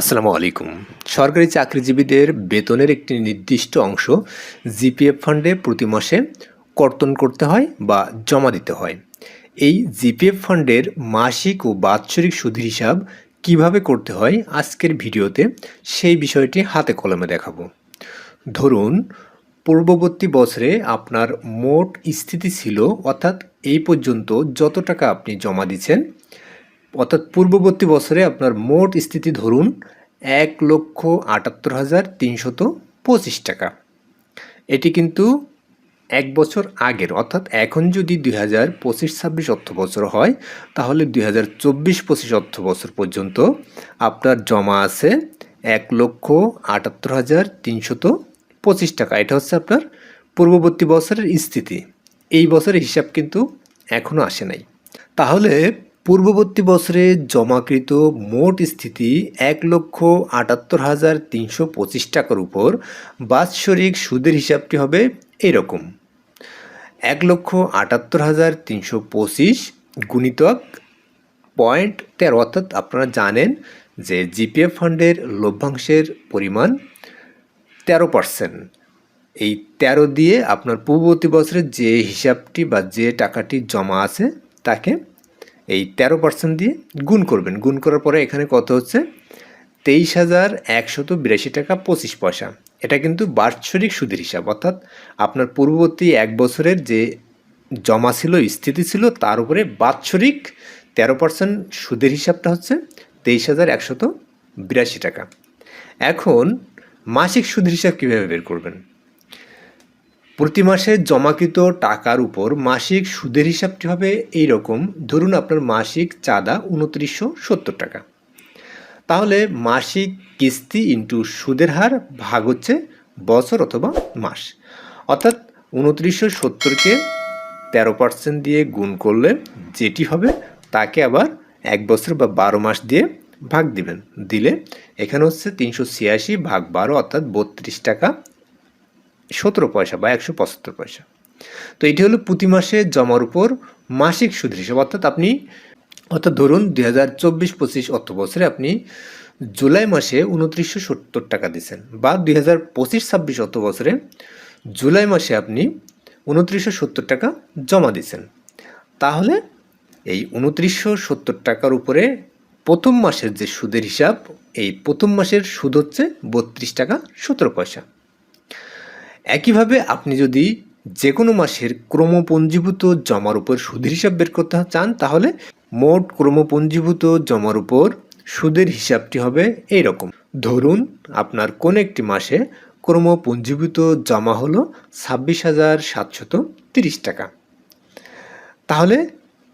আসসালামু আলাইকুম। সরকারি চাকরিজীবীদের বেতনের একটি নির্দিষ্ট অংশ জিপিএফ ফান্ডে প্রতি মাসে কর্তন করতে হয় বা জমা দিতে হয়। এই জিপিএফ ফান্ডের মাসিক ও বাৎসরিক সুদের হিসাব কীভাবে করতে হয় আজকের ভিডিওতে সেই বিষয়টি হাতে কলমে দেখাবো। ধরুন, পূর্ববর্তী বছরে আপনার মোট স্থিতি ছিল অর্থাৎ এই পর্যন্ত যত টাকা আপনি জমা দিচ্ছেন অর্থাৎ পূর্ববর্তী বছরে আপনার মোট স্থিতি ধরুন এক লক্ষ আটাত্তর হাজার তিনশত পঁচিশ টাকা। এটি কিন্তু এক বছর আগের, অর্থাৎ এখন যদি দুই হাজার পঁচিশ ছাব্বিশ অর্থ বছর হয়, তাহলে দুই হাজার চব্বিশ পঁচিশ অর্থ বছর পর্যন্ত আপনার জমা আছে এক লক্ষ আটাত্তর হাজার তিনশত পঁচিশ টাকা। এটা হচ্ছে আপনার পূর্ববর্তী বছরের স্থিতি। এই বছরের হিসাব কিন্তু এখনও আসে নাই। তাহলে পূর্ববর্তী বছরে জমাকৃত মোট স্থিতি এক লক্ষ আটাত্তর হাজার তিনশো পঁচিশ টাকার উপর। বাৎসরিক সুদের হিসাবটি হবে এরকম। এক লক্ষ আটাত্তর হাজার তিনশো পঁচিশ গুণিতক পয়েন্ট তেরো, অর্থাৎ আপনারা জানেন যে জিপিএফ ফান্ডের লভ্যাংশের পরিমাণ তেরো পার্সেন্ট। এই তেরো দিয়ে আপনার পূর্ববর্তী বছরের যে হিসাবটি বা যে টাকাটি জমা আছে, তাকে এই তেরো পার্সেন্ট দিয়ে গুণ করবেন। গুণ করার পরে এখানে কত হচ্ছে? তেইশ হাজার একশত বিরাশি টাকা পঁচিশ পয়সা। এটা কিন্তু বাৎসরিক সুদের হিসাব। অর্থাৎ আপনার পূর্ববর্তী এক বছরের যে জমা ছিল, স্থিতি ছিল, তার উপরে বাৎসরিক তেরো পার্সেন্ট সুদের হিসাবটা হচ্ছে তেইশ হাজার একশত বিরাশি টাকা। এখন মাসিক সুদের হিসাব কীভাবে বের করবেন? প্রতি মাসে জমাকৃত টাকার উপর মাসিক সুদের হিসাবটি হবে এই রকম ধরুন আপনার মাসিক চাঁদা উনত্রিশশো সত্তর টাকা। তাহলে মাসিক কিস্তি ইন্টু সুদের হার ভাগ হচ্ছে বছর অথবা মাস। অর্থাৎ উনত্রিশশো সত্তরকে তেরো পার্সেন্ট দিয়ে গুণ করলে যেটি হবে তাকে আবার এক বছর বা বারো মাস দিয়ে ভাগ দিবেন। দিলে এখানে হচ্ছে তিনশো ছিয়াশি ভাগ বারো অর্থাৎ বত্রিশ টাকা সতেরো পয়সা বা একশো পঁচাত্তর পয়সা। তো এটি হলো প্রতি মাসে জমার উপর মাসিক সুদের হিসাব। অর্থাৎ আপনি, অর্থাৎ ধরুন দুই হাজার চব্বিশ পঁচিশ অর্থ বছরে আপনি জুলাই মাসে উনত্রিশশো সত্তর টাকা দিচ্ছেন বা দুই হাজার পঁচিশ ছাব্বিশ অর্থ বছরে জুলাই মাসে আপনি উনত্রিশশো সত্তর টাকা জমা দিচ্ছেন। তাহলে এই উনত্রিশশো সত্তর টাকার উপরে প্রথম মাসের যে সুদের হিসাব, এই প্রথম মাসের সুদ হচ্ছে বত্রিশ টাকা সতেরো পয়সা। একইভাবে আপনি যদি যে কোনো মাসের ক্রমপঞ্জীভূত জমার উপর সুদের হিসাব বের করতে চান, তাহলে মোট ক্রমপঞ্জীভূত জমার উপর সুদের হিসাবটি হবে এই রকম ধরুন, আপনার কোন একটি মাসে ক্রমপঞ্জীভূত জমা হলো ছাব্বিশ হাজার সাতশত তিরিশ টাকা। তাহলে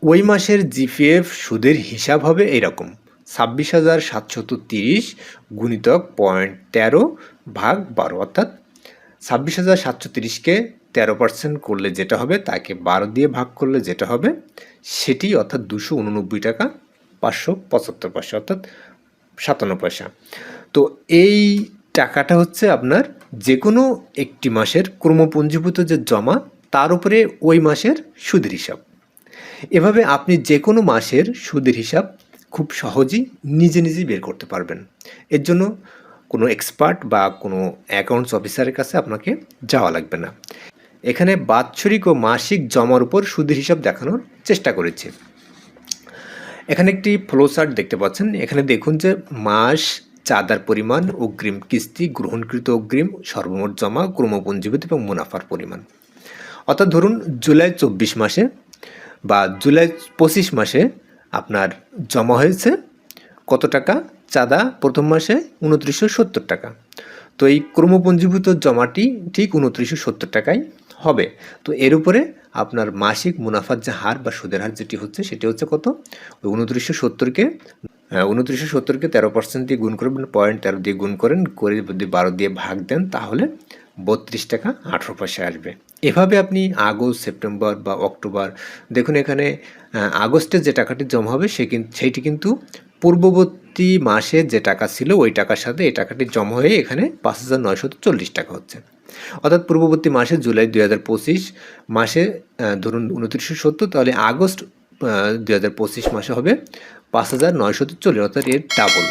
ওই মাসের জিপিএফ সুদের হিসাব হবে এইরকম, ছাব্বিশ হাজার সাতশত তিরিশ গুণিতক পয়েন্ট তেরো ভাগ বারো, অর্থাৎ ছাব্বিশ হাজার সাতশো তিরিশকে তেরো পার্সেন্ট করলে যেটা হবে, তাকে বারো দিয়ে ভাগ করলে যেটা হবে, সেটি অর্থাৎ দুশো উননব্বই টাকা, পাঁচশো পঁচাত্তর পয়সা, অর্থাৎ সাতান্ন পয়সা। তো এই টাকাটা হচ্ছে আপনার যে কোনো একটি মাসের ক্রমপঞ্জীভূত যে জমা, তার উপরে ওই মাসের সুদের হিসাব। এভাবে আপনি যে কোনো মাসের সুদের হিসাব খুব সহজেই নিজে নিজেই বের করতে পারবেন। এর জন্য কোনো এক্সপার্ট বা কোনো অ্যাকাউন্টস অফিসারের কাছে আপনাকে যাওয়া লাগবে না। এখানে বাৎসরিক ও মাসিক জমার উপর সুদের হিসাব দেখানোর চেষ্টা করেছি। এখানে একটি ফ্লো চার্ট দেখতে পাচ্ছেন। এখানে দেখুন যে মাস, চাঁদার পরিমাণ, অগ্রিম কিস্তি, গ্রহণকৃত অগ্রিম, সর্বমোট জমা, ক্রমপঞ্জীভূত এবং মুনাফার পরিমাণ। অর্থাৎ ধরুন জুলাই চব্বিশ মাসে বা জুলাই পঁচিশ মাসে আপনার জমা হয়েছে কত টাকা? চাঁদা প্রথম মাসে উনত্রিশশো সত্তর টাকা। তো এই ক্রমপঞ্জীভূত জমাটি ঠিক উনত্রিশশো সত্তর টাকাই হবে। তো এর উপরে আপনার মাসিক মুনাফার যে হার বা সুদের হার যেটি হচ্ছে, সেটি হচ্ছে কত? ওই উনত্রিশশো সত্তরকে উনত্রিশশো সত্তরকে তেরো পার্সেন্ট দিয়ে গুণ করবেন পয়েন্ট তেরো দিয়ে গুণ করেন, করে যদি বারো দিয়ে ভাগ দেন, তাহলে বত্রিশ টাকা আঠেরো পয়সা আসবে। এভাবে আপনি আগস্ট, সেপ্টেম্বর বা অক্টোবর, দেখুন এখানে আগস্টে যে টাকাটি জমা হবে, সে কিন্তু সেইটি কিন্তু পূর্ববর্তী মাসে যে টাকা ছিল, ওই টাকার সাথে এই টাকাটি জমা হয়ে এখানে পাঁচ হাজার নয়শত চল্লিশ টাকা হচ্ছে। অর্থাৎ পূর্ববর্তী মাসে জুলাই দুই হাজার পঁচিশ মাসে ধরুন উনত্রিশশো সত্তর, তাহলে আগস্ট দুই হাজার পঁচিশ মাসে হবে পাঁচ হাজার নয়শত চল্লিশ, অর্থাৎ এর ডাবল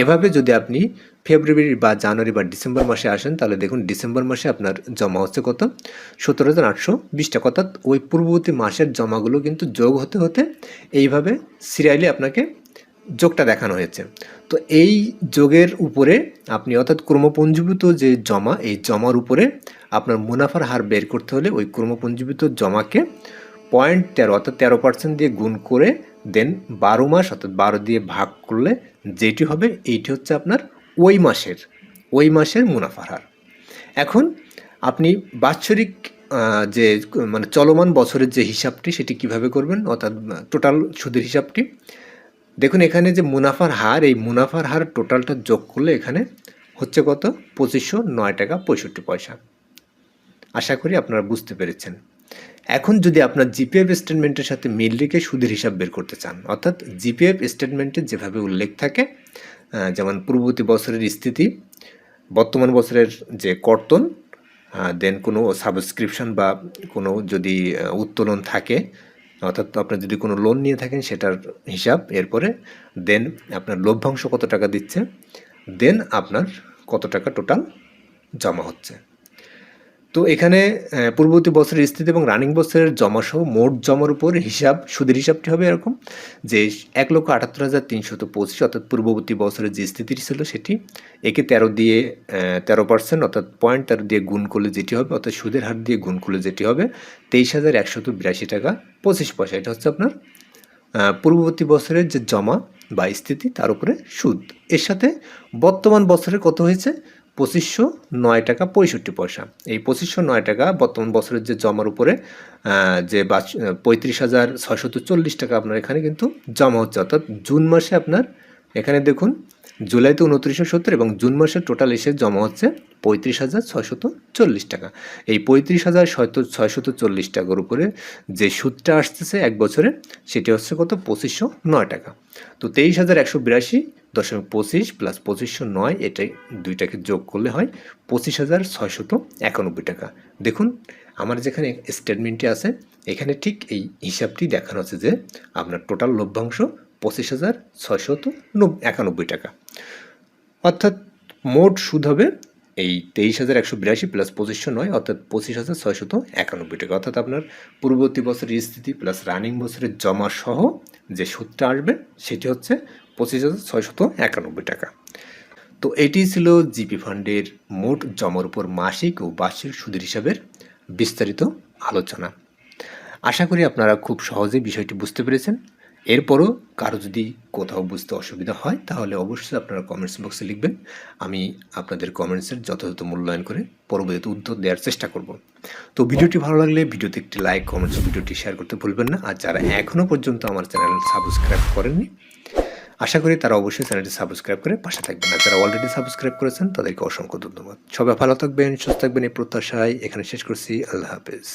এভাবে যদি আপনি ফেব্রুয়ারি বা জানুয়ারি বা ডিসেম্বর মাসে আসেন, তাহলে দেখুন ডিসেম্বর মাসে আপনার জমা হচ্ছে কত? সতেরো হাজার আটশো বিশ টাকা। অর্থাৎ ওই পূর্ববর্তী মাসের জমাগুলো কিন্তু যোগ হতে হতে এইভাবে সিরিয়ালি আপনাকে যোগটা দেখানো হয়েছে। তো এই যোগের উপরে আপনি অর্থাৎ ক্রমপঞ্জীভূত যে জমা, এই জমার উপরে আপনার মুনাফার হার বের করতে হলে ওই ক্রমপঞ্জীভূত জমাকে পয়েন্ট তেরো অর্থাৎ তেরো পার্সেন্ট দিয়ে গুণ করে দেন বারো মাস অর্থাৎ বারো দিয়ে ভাগ করলে যেটি হবে, এইটি হচ্ছে আপনার ওই মাসের ওই মাসের মুনাফার হার। এখন আপনি বাৎসরিক যে মানে চলমান বছরের যে হিসাবটি, সেটি কীভাবে করবেন? অর্থাৎ টোটাল সুদের হিসাবটি। দেখুন, এখানে যে মুনাফার হার, এই মুনাফার হার টোটালটা যোগ করলে এখানে হচ্ছে কত? পঁচিশশো নয় টাকা পঁয়ষট্টি পয়সা। আশা করি আপনারা বুঝতে পেরেছেন। এখন যদি আপনার জিপিএফ স্টেটমেন্টের সাথে মিল রেখে সুদের হিসাব বের করতে চান, অর্থাৎ জিপিএফ স্টেটমেন্টে যেভাবে উল্লেখ থাকে যেমন পূর্ববর্তী বছরের স্থিতি, বর্তমান বছরের যে কর্তন দেন কোনো সাবস্ক্রিপশন বা কোনো যদি উত্তোলন থাকে অর্থাৎ আপনার যদি কোনো লোন নিয়ে থাকেন সেটার হিসাব এরপরে দেন আপনার লভ্যাংশ কত টাকা দিচ্ছে? দেন আপনার কত টাকা টোটাল জমা হচ্ছে? তো এখানে পূর্ববর্তী বছরের স্থিতি এবং রানিং বছরের জমা সহ মোট জমার উপর হিসাব, সুদের হিসাবটি হবে এরকম যে এক লক্ষ আটাত্তর হাজার তিনশত পঁচিশ, অর্থাৎ পূর্ববর্তী বছরের যে স্থিতিটি ছিল সেটি একে তেরো দিয়ে তেরো পার্সেন্ট অর্থাৎ পয়েন্ট তেরো দিয়ে গুণ করলে যেটি হবে, অর্থাৎ সুদের হার দিয়ে গুণ করলে যেটি হবে তেইশ হাজার একশত বিরাশি টাকা পঁচিশ পয়সা। এটা হচ্ছে আপনার পূর্ববর্তী বছরের যে জমা বা স্থিতি, তার উপরে সুদ। এর সাথে বর্তমান বছরে কত হয়েছে? পঁচিশশো নয় টাকা পঁয়ষট্টি পয়সা। এই পঁচিশশো নয় টাকা বর্তমান বছরের যে জমার উপরে যে পঁয়ত্রিশ হাজার ছয়শত চল্লিশ টাকা আপনার এখানে কিন্তু জমা হচ্ছে। অর্থাৎ জুন মাসে আপনার এখানে দেখুন, জুলাইতে উনত্রিশশো সত্তর এবং জুন মাসে টোটাল এসে জমা হচ্ছে পঁয়ত্রিশ হাজার ছয়শত চল্লিশ টাকা। এই পঁয়ত্রিশ হাজার ছয়শত চল্লিশ টাকার উপরে যে সুদটা আসতেছে এক বছরে, সেটি হচ্ছে কত? পঁচিশশো নয় টাকা। তো তেইশ হাজার একশো বিরাশি দশমিক পঁচিশ প্লাস পঁচিশশো নয় এটাই দুইটাকে যোগ করলে হয় পঁচিশ হাজার ছয়শত একানব্বই টাকা। দেখুন, আমার যেখানে স্টেটমেন্টটি আছে, এখানে ঠিক এই হিসাবটি দেখানো আছে যে আপনার টোটাল লভ্যাংশ পঁচিশ হাজার ছয়শত নব- একানব্বই টাকা। অর্থাৎ মোট সুদ হবে এই তেইশ হাজার একশো বিরাশি প্লাস পঁচিশশো নয়, অর্থাৎ পঁচিশ হাজার ছয়শত একানব্বই টাকা। অর্থাৎ আপনার পূর্ববর্তী বছরের স্থিতি প্লাস রানিং বছরের জমা সহ যে সুদটা আসবে, সেটি হচ্ছে পঁচিশ হাজার ছয়শত একানব্বই টাকা। তো এটি ছিল জিপি ফান্ডের মোট জমার উপর মাসিক ও বার্ষিক সুদের হিসাবের বিস্তারিত আলোচনা। আশা করি আপনারা খুব সহজেই বিষয়টি বুঝতে পেরেছেন। এরপরও কারও যদি কোথাও বুঝতে অসুবিধা হয়, তাহলে অবশ্যই আপনারা কমেন্টস বক্সে লিখবেন। আমি আপনাদের কমেন্টসের যথাযথ মূল্যায়ন করে পরবর্তীতে উত্তর দেওয়ার চেষ্টা করব। তো ভিডিওটি ভালো লাগলে ভিডিওতে একটি লাইক কমেন্টস ভিডিওটি শেয়ার করতে ভুলবেন না। আর যারা এখনও পর্যন্ত আমার চ্যানেল সাবস্ক্রাইব করেননি আশা করি তারা অবশ্যই চ্যানেলটি সাবস্ক্রাইব করে পাশে থাকবেন। না যারা অলরেডি সাবস্ক্রাইব করেছেন, তাদেরকে অসংখ্য ধন্যবাদ। সবাই ভালো থাকবেন, সুস্থ থাকবেন, এই প্রত্যাশায় এখানে শেষ করছি। আল্লাহ হাফেজ।